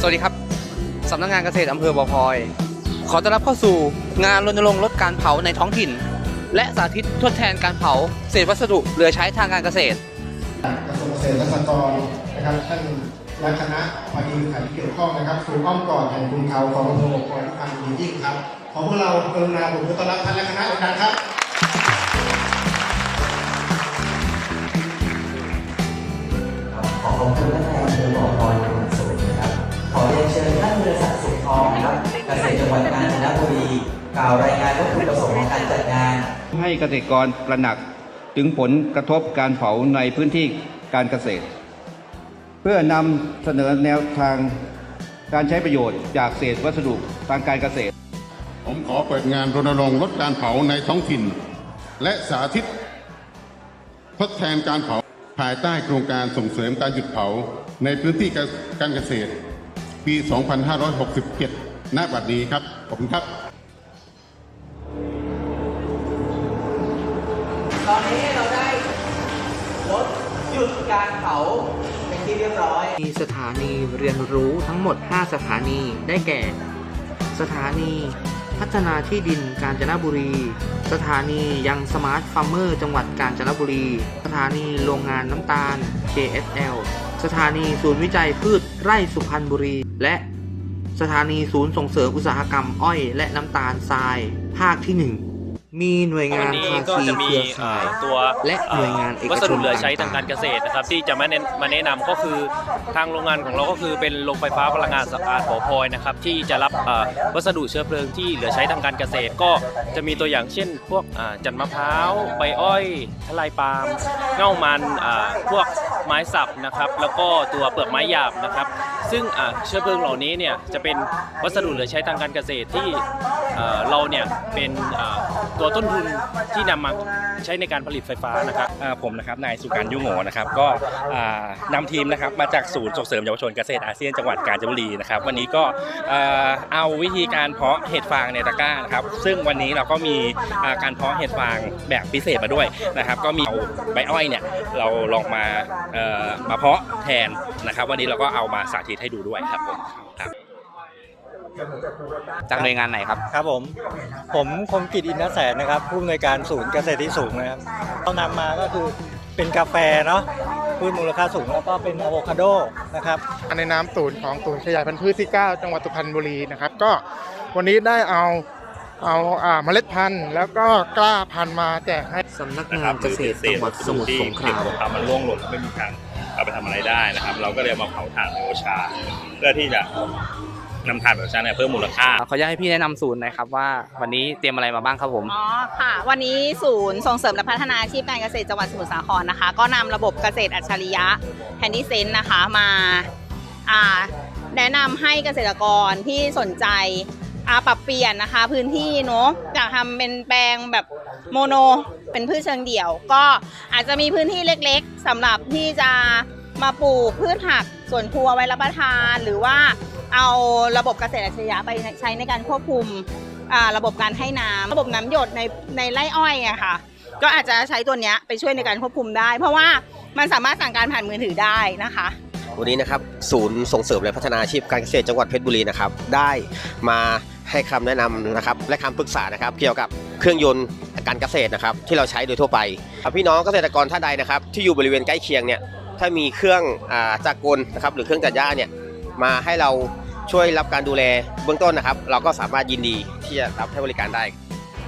สวัสดีครับ สำนักงานเกษตรอำเภอบ่อพลอย ขอต้อนรับเข้าสู่งานรณรงค์ลดการเผาในท้องถิ่น และสาธิตทดแทนการเผาเศษวัสดุเหลือใช้ทางการเกษตรกระทรวงเกษตรและสหกรณ์นะครับท่านและคณะภาคีเครือข่ายที่เกี่ยวข้องนะครับสู่อ้อมกอดแห่งคุณเขาของอำเภอบ่อพลอยที่ทำดียิ่งครับ ขอพวกเรากรุณาผมต้อนรับท่านและคณะดังๆครับขอขอบคุณท่านนายอำเบุรีกล่าวรายงานวัตถุประสงค์ของการจัดงาน ให้เกษตรกรตระหนักถึงผลกระทบการเผาในพื้นที่การเกษตร เพื่อนำเสนอแนวทางการใช้ประโยชน์จากเศษวัสดุทางการเกษตร ผมขอเปิดงานรณรงค์ลดการเผาในท้องถิ่น และสาธิต ทดแทนการเผาภายใต้โครงการส่งเสริมการหยุดเผาในพื้นที่การเกษตร ปี 2567 ณบัดนี้ครับ ขอบคุณครับ ตอนนี้เราได้ลดหยุดการเผาเป็นที่เรียบร้อย มีสถานีเรียนรู้ทั้งหมด 5 สถานีได้แก่ สถานีพัฒนาที่ดินกาญจนบุรี สถานียังสมาร์ทฟาร์มเมอร์ จังหวัดกาญจนบุรี สถานีโรงงานน้ำตาล KSL สถานีศูนย์วิจัยพืชไร่สุพรรณบุรี และ สถานีศูนย์ส่งเสริมอุตสาหกรรมอ้อยและน้ำตาลทราย ภาคที่1มีหน่วยงานวันนี้ภาก็คีจะเคมีรือเอ่ข่าอยตัวและหน่วยงานเอกชนวัสดุเหลือใช้ทางต่างๆการเกษตรนะครับ ที่จะมาแนะมาแนะนำก็คือทางโรงงานของเราก็คือเป็นโรงไฟฟ้าพลังงานสะอาดบ่อพลอยนะครับที่จะรับเอ่อวัสดุเชื้อเพลิงที่เหลือใช้ทางการเกษตร ก็จะมีตัวอย่างเช่น พวกอ่าจันทร์มะพร้าวใบอ้อยทลายปาล์มเง่ามันอ่าพวกไม้สับนะครับ แล้วก็ตัวเปลือกไม้หยาบนะครับ ซึ่งเชื้อเพลิงเหล่านี้เนี่ยจะเป็นวัสดุเหลือใช้ทางการเกษตรที่เราเนี่ยเป็นตัวต้นทุนที่นำมาใช้ในการผลิตไฟฟ้านะครับผมนะครับนายสุการยุ่งโหนะครับก็อ่านำทีมนะครับมาจากศูนย์ส่งเสริมเยาวชนเกษตรอาเซียนจังหวัดกาญจนบุรีนะครับวันนี้ก็เอาวิธีการเพาะเห็ดฟางในตะกร้านะครับซึ่งวันนี้เราก็มีการเพาะเห็ดฟางแบบพิเศษมาด้วยนะครับก็มีเอาใบอ้อยเนี่ยเราลองมามาเพาะแทนนะครับ วันนี้เราก็เอามาสาธิตให้ดูด้วยครับผมครับจากหน่วยงานไหนครับ ครับผม ผมคมกิจอินทแสนนะครับ ผู้อำนวยการศูนย์เกษตรที่สูงนะครับเรานำมาก็คือเป็นกาแฟเนาะพืชมูลค่าสูงแล้วก็เป็นอะโวคาโดนะครับในนามศูนย์ของศูนย์ขยายพันธุ์พืชที่ 9 จังหวัดสุพรรณบุรีนะครับ ก็วันนี้ได้เอาเอาอ่าเมล็ดพันธุ์ แล้วก็กล้าพันธุ์มาแจกให้สำนักงานเกษตรจังหวัดสมุทรสงครามทำมันร่วงหล่นไม่มีทาง เอาไปทำอะไรได้นะครับ เราก็เลยเอามาเผาถ่านไบโอชา เพื่อที่จะนำถ่านไบโอชาเนี่ยเพิ่มมูลค่าขออนุญาตให้พี่แนะนำศูนย์หน่อยครับว่าวันนี้เตรียมอะไรมาบ้างครับผมอ๋อค่ะ วันนี้ศูนย์ส่งเสริมและพัฒนาอาชีพการเกษตรจังหวัดสมุทรสาครนะคะ ก็นำระบบเกษตรอัจฉริยะแฮนดี้เซนนะคะมาอ่าแนะนำให้เกษตรกรที่สนใจ อ่าปรับเปลี่ยนนะคะ พื้นที่เนาะจากทำเป็นแปลงแบบโมโนเป็นพืชเชิงเดี่ยว ก็อาจจะมีพื้นที่เล็กๆสำหรับที่จะมาปลูกพืชผักสวนครัวไว้รับประทานหรือว่าเอาระบบเกษตรอัจฉริยะไปใช้ในการควบคุมระบบการให้น้ำระบบน้ำหยดในในไร่อ้อยอะค่ะ ก็อาจจะใช้ตัวนี้ไปช่วยในการควบคุมได้ เพราะว่ามันสามารถสั่งการผ่านมือถือได้นะคะ วันนี้นะครับ ศูนย์ส่งเสริมและพัฒนาอาชีพการเกษตรจังหวัดเพชรบุรีนะครับ ได้มา ให้คำแนะนำนะครับและคำปรึกษานะครับ เกี่ยวกับเครื่องยนต์การเกษตรนะครับ ที่เราใช้โดยทั่วไป พี่น้องเกษตรกรท่านใดนะครับ ที่อยู่บริเวณใกล้เคียงเนี่ยถ้ามีเครื่องอ่าจักรกลนะครับ หรือเครื่องตัดหญ้าเนี่ยมาให้เราช่วยรับการดูแลเบื้องต้นนะครับ เราก็สามารถยินดีที่จะรับให้บริการได้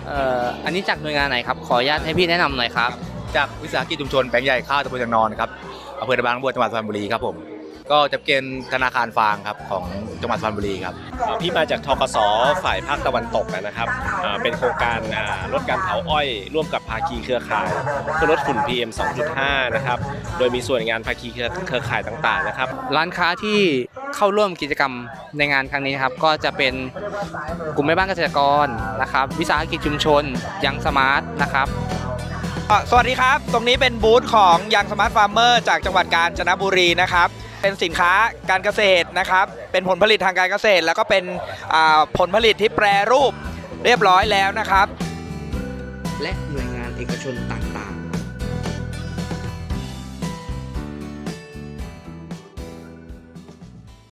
เอ่ออันนี้จากหน่วยงานไหนครับ ขออนุญาตให้พี่แนะนำหน่อยครับ จากวิสาหกิจชุมชนแปลงใหญ่ข้าวตะบนยางนอนครับอำเภอตะบางบัวจังหวัดสุพรรณบุรีครับผม ก็จะเป็นธนาคารฟางครับของจังหวัดสุพรรณบุรีครับ พี่มาจากทกสฝ่ายภาคตะวันตกนะครับอ่าเป็นโครงการอ่าลดการเผาอ้อย ร่วมกับภาคีเครือข่ายเพื่อลดฝุ่น PM 2.5 นะครับ โดยมีส่วนงานภาคีเครือเครือข่ายต่างๆนะครับ ร้านค้าที่เข้าร่วมกิจกรรมในงานครั้งนี้นะครับ ก็จะเป็นกลุ่มแม่บ้านเกษตรกรนะครับ วิสาหกิจชุมชนยังสมาร์ทนะครับ สวัสดีครับ ตรงนี้เป็นบูธของยังสมาร์ทฟาร์มเมอร์จากจังหวัดกาญจนบุรีนะครับ เป็นสินค้าการเกษตรนะครับ เป็นผลผลิตทางการเกษตร แล้วก็เป็นผลผลิตที่แปรรูปเรียบร้อยแล้วนะครับ และหน่วยงานเอกชนต่าง